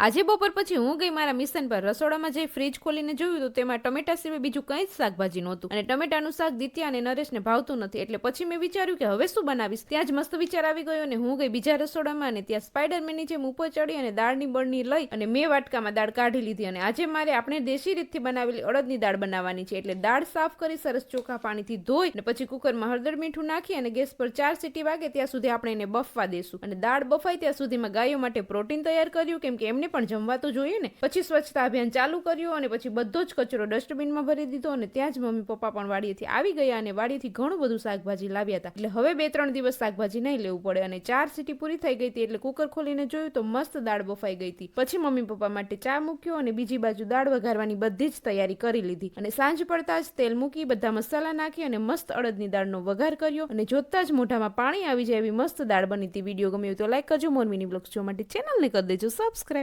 આજે બપોર પછી હું ગઈ મારા મિશન પર. રસોડામાં જઈ ફ્રીજ ખોલીને જોયું તો તેમાં ટમેટા સિવાય બીજું કંઈ જ શાકભાજી નહોતું. અને ટમેટાનું શાક દિત્યા અને નરેશને ભાવતું નથી. એટલે પછી મેં વિચાર્યું કે હવે શું બનાવીશ? ત્યાં જ મસ્ત વિચાર આવી ગયો અને હું ગઈ બીજા રસોડામાં અને ત્યાં સ્પાઈડરમેનની જેમ ઉપર ચડી અને દાળની બળની લઈ અને મેં વાટકામાં દાળ કાઢી લીધી અને આજે મારે આપણે દેશી રીતથી બનાવેલી અડદની દાળ બનાવવાની છે. એટલે દાળ સાફ કરી સરસ ચોખા પાણીથી ધોઈ અને પછી કુકરમાં હળદર મીઠું નાખી અને ગેસ પર ચાર સીટી વાગે ત્યાં સુધી આપણે એને બફવા દેશું. અને દાળ બફાય ત્યાં સુધીમાં ગાયો માટે પ્રોટીન તૈયાર કર્યું, કેમ કે એમને પણ જમવા તો જોઈએ ને. પછી સ્વચ્છતા અભિયાન ચાલુ કર્યું અને પછી બધો જ કચરો ડસ્ટબિનમાં ભરી દીધો અને ત્યાં જ મમ્મી પપ્પા પણ વાડીએથી આવી ગયા અને વાડીએથી ઘણું બધું શાકભાજી લાવ્યા હતા. એટલે હવે બે ત્રણ દિવસ શાકભાજી નહીં લેવું પડે અને ચાર સીટી પૂરી થઈ ગઈ હતી એટલે કુકર ખોલીને જોયું તો મસ્ત દાળ બફાઈ ગઈ હતી. પછી મમ્મી પપ્પા માટે ચા મૂક્યો અને બીજી બાજુ દાળ વઘારવાની બધી જ તૈયારી કરી લીધી. અને સાંજ પડતા જ તેલ મૂકી બધા મસાલા નાખી અને મસ્ત અડદની દાળનો વઘાર કર્યો અને જોતા જ મોઢામાં પાણી આવી જાય એવી મસ્ત દાળ બની હતી. વીડિયો ગમ્યો તો લાઈક કરજો. મોરમીની બ્લોગ્સ જોવા માટે ચેનલને કરી દેજો. સબસ્ક્રાઈબ